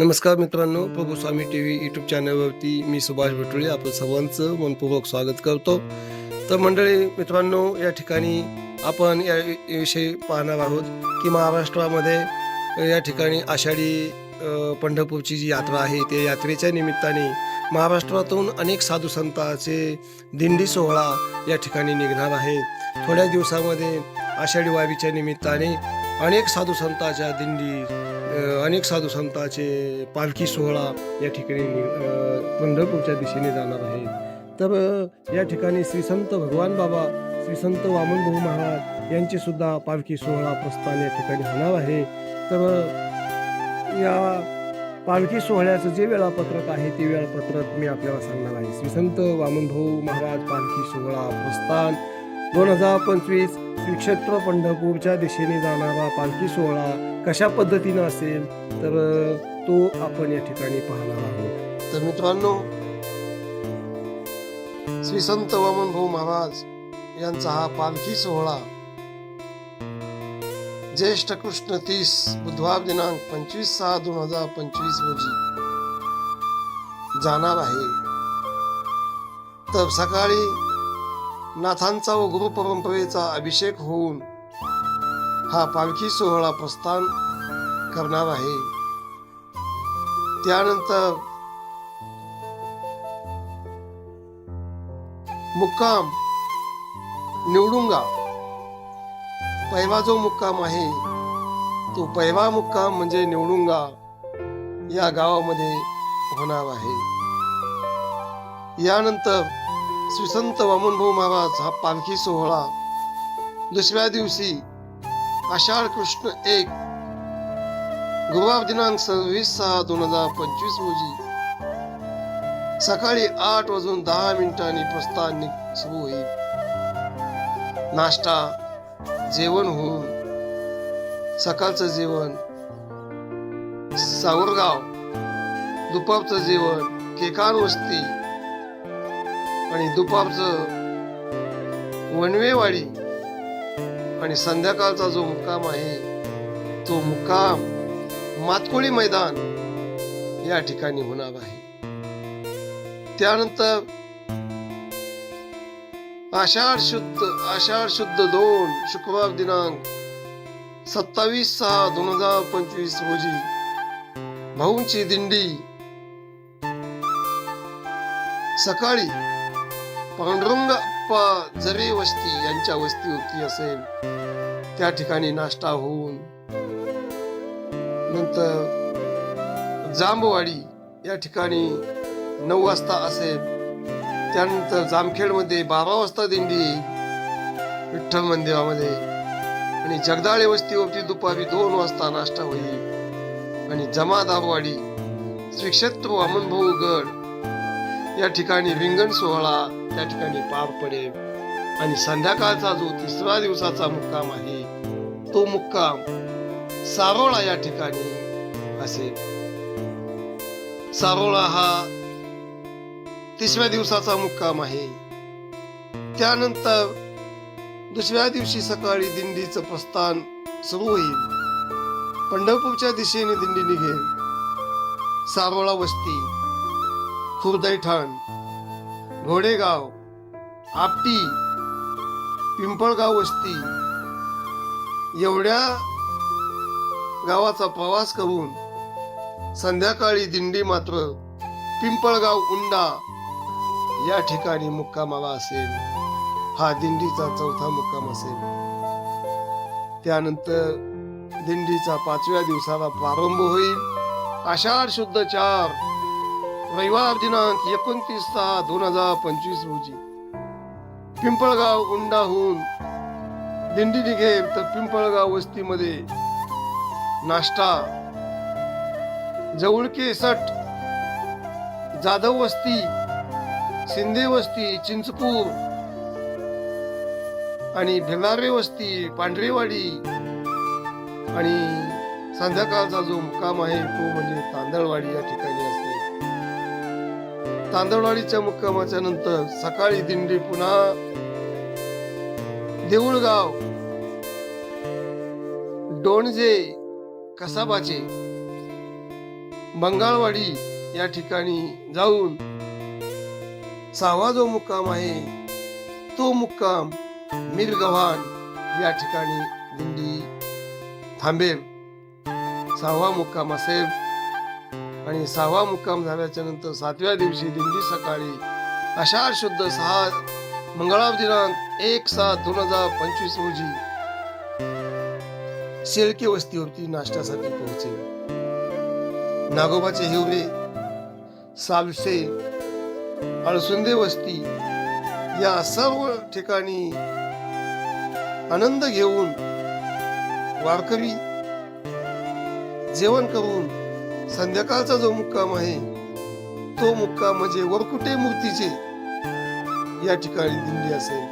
नमस्कार मित्रांनो Prabhu Swami T V YouTube चॅनलवरती मी सुभाष भटुळे आपलं सर्वांचं मनपूर्वक स्वागत करतो. तर मंडळी मित्रांनो या ठिकाणी आपण या विषयी पाहणार आहोत की महाराष्ट्रामध्ये या ठिकाणी आषाढी पंढरपूरची जी यात्रा आहे त्या यात्रेच्या निमित्ताने महाराष्ट्रातून अनेक साधू संतांचे दिंडी सोहळा या ठिकाणी निघणार आहे. थोड्या दिवसामध्ये आषाढी वारीच्या निमित्ताने अनेक साधू संतांच्या दिंडी अनेक साधू संतांचे पालखी सोहळा या ठिकाणी पंढरपूरच्या दिशेने जाणार आहे. तर या ठिकाणी श्री संत भगवान बाबा श्री संत वामनभाऊ महाराज यांची सुद्धा पालखी सोहळा प्रस्थान या ठिकाणी होणार आहे. तर या पालखी सोहळ्याचं जे वेळापत्रक आहे ते वेळापत्रक मी आपल्याला सांगणार आहे. श्री संत वामनभाऊ महाराज पालखी सोहळा प्रस्थान दोन हजार पंचवीस श्रीक्षेत्र पंढरपूरच्या दिशेने जाणारा पालखी सोहळा कशा पद्धतीनं असेल तर तो आपण या ठिकाणी पाहणार आहोत. तर मित्रांनो श्री संत वामन भाऊ महाराज यांचा हा पालखी सोहळा ज्येष्ठ कृष्ण तीस बुधवार दिनांक पंचवीस सहा दोन हजार पंचवीस रोजी जाणार आहे. तर सकाळी नाथांचा व गुरु परंपरेचा अभिषेक होऊन हा पालखी सोहळा प्रस्थान करणार आहे. त्यानंतर मुक्काम निवडुंगा. पहिला जो मुक्काम आहे तो पहिला मुक्काम म्हणजे निवडुंगा या गावामध्ये होणार आहे. यानंतर श्री संत वामनभाऊ महाराज हा पालखी सोहळा दुसऱ्या दिवशी आषाढ कृष्ण एक गुरुवार दिनांक सव्वीस सहा दोन हजार पंचवीस रोजी सकाळी आठ वाजून दहा मिनिटांनी प्रस्थान सुरू होईल. नाश्ता जेवण होऊन सकाळचं जेवण सावरगाव दुपारचं जेवण केकान वस्ती आणि दुपारचं वणवेवाडी आणि संध्याकाळचा जो मुक्काम आहे तो मुक्काम मातकोळी मैदान या ठिकाणी होणार आहे. त्यानंतर आषाढ शुद्ध आषाढ शुद्ध दोन शुक्रवार दिनांक सत्तावीस सहा दोन हजार पंचवीस रोजी भाऊंची दिंडी सकाळी पांडुरंग अप्पा जरे वस्ती यांच्या वस्ती होती असेल त्या ठिकाणी नाश्ता होऊन नंतर जांबवाडी या ठिकाणी नऊ वाजता असेल त्यानंतर जामखेडमध्ये बारा वाजता दिंडी विठ्ठल मंदिरामध्ये. आणि जगदाळे वस्तीवरती दुपारी दोन वाजता नाश्ता होईल. आणि जमादारवाडी श्री क्षेत्र वामनभाऊ गड या ठिकाणी रिंगण सोहळा त्या ठिकाणी पार पडेल. आणि संध्याकाळचा जो तिसरा दिवसाचा मुक्काम आहे तो मुक्काम सारोळा या ठिकाणी असेल. सारोळा हा तिसऱ्या दिवसाचा मुक्काम आहे. त्यानंतर दुसऱ्या दिवशी सकाळी दिंडीचं प्रस्थान सुरू होईल. पंढरपूरच्या दिशेने दिंडी निघेल. सारोळा वस्ती खुर्दैठाण घोडेगाव आपटी पिंपळगाव वस्ती. एवढ्या गावाचा प्रवास करून संध्याकाळी दिंडी मात्र पिंपळगाव उंडा या ठिकाणी मुक्कामाला असेल. हा दिंडीचा चौथा मुक्काम असेल. त्यानंतर दिंडीचा पाचव्या दिवसाला प्रारंभ होईल. आषाढ शुद्ध चार रविवार दिनांक एकोणतीस सहा दोन हजार पंचवीस रोजी. पिंपळगाव उंडाहून दिंडी निघेल तर पिंपळगाव वस्तीमध्ये नाश्ता. जवळके सट जाधव वस्ती शिंदे वस्ती चिंचपूर आणि भिलारे वस्ती पांढरेवाडी आणि संध्याकाळचा जो मुक्काम आहे तो म्हणजे तांदळवाडी या ठिकाणी असतो. तांदळवाडीच्या मुक्कामाच्या नंतर सकाळी दिंडी पुन्हा देऊळगाव. डोणजे कसाबाचे बंगाळवाडी या ठिकाणी जाऊन सहावा जो मुक्काम आहे तो मुक्काम मिरगव्हाण या ठिकाणी दिंडी थांबेल. सहावा मुक्काम असेल आणि सहावा मुक्काम झाल्याच्यानंतर सातव्या दिवशी दिंडी सकाळी. आषाढ शुद्ध सहा मंगळवार दिनांक एक सात दोन हजार पंचवीस रोजी शेळके वस्तीवरती नाश्त्यासाठी पोहोचले. नागोबाचे हिवरे सालसे अळसुंदे वस्ती या सर्व ठिकाणी आनंद घेऊन वारकरी जेवण करून संध्याकाळचा जो मुक्काम आहे तो मुक्काम म्हणजे वरकुटे मूर्तीचे या ठिकाणी दिंडी असेल.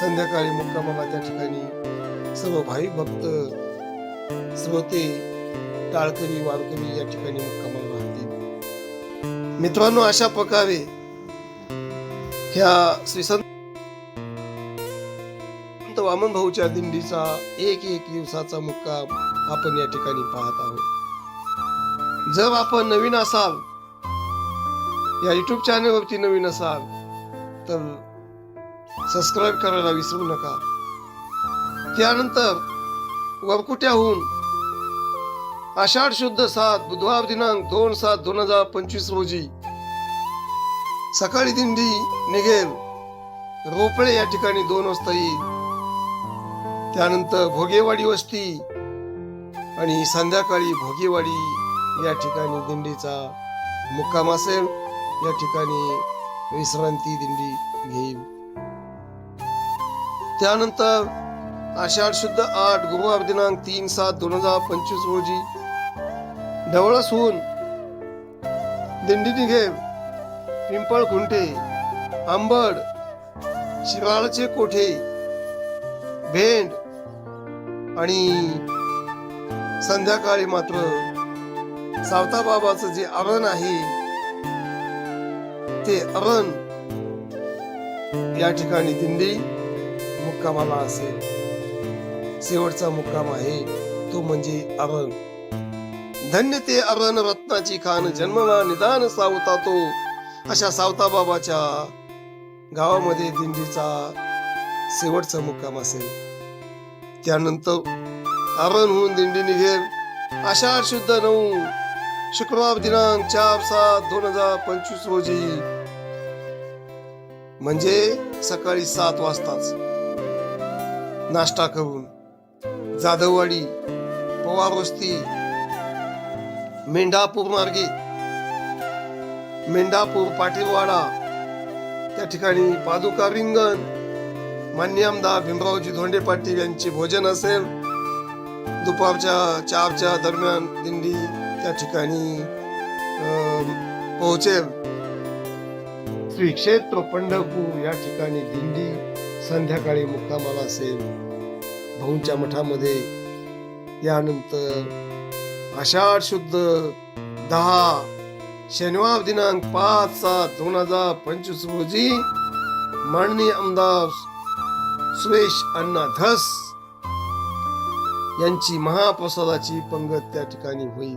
संध्याकाळी मुक्कामाला त्या ठिकाणी सर्व भाविक भक्त श्रोते टाळकरी वारकरी या ठिकाणी मुक्कामाला राहतील. मित्रांनो अशा प्रकारे ह्या श्री संत वामन भाऊच्या दिंडीचा एक एक दिवसाचा मुक्काम आपण या ठिकाणी पाहत आहोत. जर आपण नवीन असाल या युट्यूब चॅनलवरती नवीन असाल तर सबस्क्राईब करायला विसरू नका. त्यानंतर वरकुट्याहून आषाढ शुद्ध सात बुधवार दिनांक दोन सात दोन हजार पंचवीस रोजी सकाळी दिंडी निघेल. रोपळे या ठिकाणी दोन वाजता येईल. त्यानंतर भोगेवाडी वस्ती आणि संध्याकाळी भोगेवाडी या ठिकाणी दिंडीचा मुक्काम असेल. या ठिकाणी विश्रांती दिंडी घेईल. त्यानंतर आषाढ शुद्ध आठ गुरुवार दिनांक तीन सात दोन हजार पंचवीस रोजी ढवळासून दिंडी निघेल. पिंपळ खुंटे आंबड शिराळचे कोठे भेंड आणि संध्याकाळी मात्र सावताबाबाचं जे अरण आहे ते अरण या ठिकाणी दिंडी मुक्कामाला असेल. शेवटचा मुक्काम आहे तो म्हणजे अरण. धन्य ते अरण रत्नाची खान जन्मला निदान सावता तो. अशा सावता बाबाच्या गावामध्ये दिंडीचा शेवटचा मुक्काम असेल. त्यानंतर अरण होऊन दिंडी निघेल. आषाढ शुद्ध नऊ. शुक्रवार दिनांक चार सात दोन हजार पंचवीस रोजी. म्हणजे सकाळी सात वाजताच. नाश्ता करून. जाधववाडी पवार वस्ती मेंढापूर मार्गे. मेंढापूर पाटीलवाडा. त्या ठिकाणी पादुका रिंगण. मान्य आमदार भीमरावजी धोंडे पाटील यांचे भोजन असेल. दुपारच्या चारच्या दरम्यान दिंडी त्या ठिकाणी पोहोचे. श्री क्षेत्र पंढरपूर या ठिकाणी दिंडी संध्याकाळी मुक्कामाला असेल. भाऊंच्या मठामध्ये. यानंतर आषाढ शुद्ध दहा शनिवार दिनांक पाच सात दोन हजार पंचवीस रोजी माननीय आमदार सुरेश अण्णा धस यांची महाप्रसादाची पंगत त्या ठिकाणी होईल.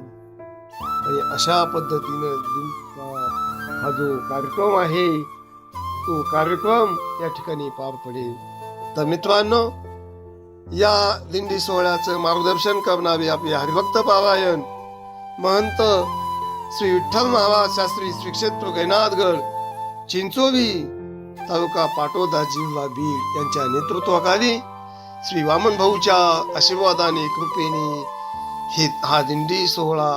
आणि अशा पद्धतीनं हा जो कार्यक्रम आहे तो कार्यक्रम या ठिकाणी पार पडेल. तर मित्रांनो या दिंडी सोहळ्याचं मार्गदर्शन करणारे आपले हरिभक्त पारायण महंत श्री विठ्ठल महाराज शास्त्री श्री क्षेत्र गैनाथगड चिंचोली तालुका पाटोदा जिल्हा बीड यांच्या नेतृत्वाखाली श्री वामन भाऊच्या आशीर्वादाने कृपेने हे हा दिंडी सोहळा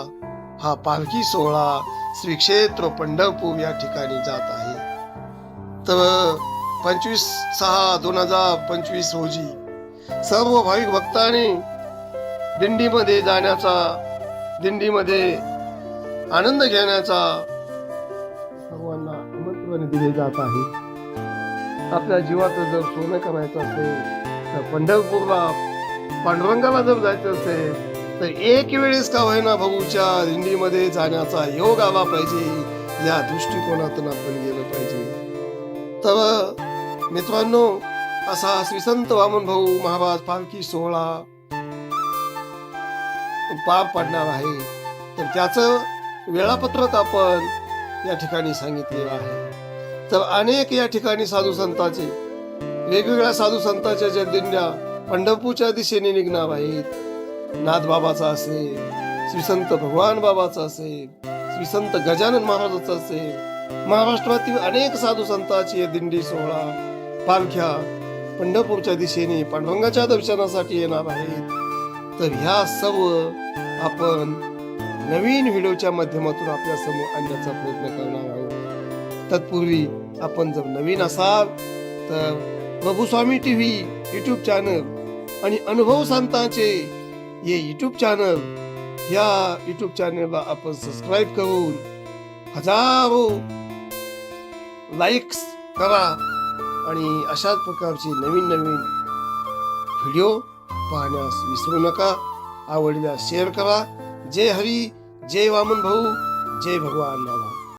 हा पालखी सोहळा श्री क्षेत्र पंढरपूर या ठिकाणी जात आहे. तर पंचवीस सहा दोन हजार पंचवीस रोजी सर्व भाविक भक्तांनी दिंडीमध्ये जाण्याचा दिंडीमध्ये आनंद घेण्याचा सर्वांना आमंत्रण दिले जात आहे. आपल्या जीवाचं जर सोनं करायचं असेल तर पंढरपूरला पांडुरंगाला जर जायचं असेल तर एक वेळेस का होईना भाऊच्या दिंडीमध्ये जाण्याचा योग आला पाहिजे. या दृष्टिकोनातून आपण गेलं पाहिजे. तर मित्रांनो असा श्री संत वामन भाऊ महाराज पालखी सोहळा पार पडणार आहे. तर त्याचं वेळापत्रक आपण या ठिकाणी सांगितलेलं आहे. तर अनेक या ठिकाणी साधू संतांचे वेगवेगळ्या साधू संतांच्या ज्या दिंड्या पंढरपूरच्या दिशेने निघणार आहेत. नाथबाबाचा असेल श्री संत भगवान बाबाचा असेल श्री संत गजानन महाराजाचा असेल महाराष्ट्रातील अनेक साधू संतांची दिंडी सोहळा पालख्या पंढरपूरच्या दिशेने पांडुरंगाच्या दर्शनासाठी येणार आहेत. तर ह्या सर्व आपण नवीन व्हिडिओच्या माध्यमातून आपल्यासमोर आणण्याचा प्रयत्न करणार आहोत. तत्पूर्वी आपण जर नवीन असाल तर Prabhuswami T V YouTube channel आणि अनुभव संतांचे हे युट्यूब चॅनल या युट्यूब चॅनलला आपण सबस्क्राईब करून हजारो लाईक्स करा आणि अशाच प्रकारचे नवीन नवीन व्हिडिओ पाहण्यास विसरू नका. आवडल्यास शेअर करा. जय हरी जय वामन भाऊ जय भगवान रामा.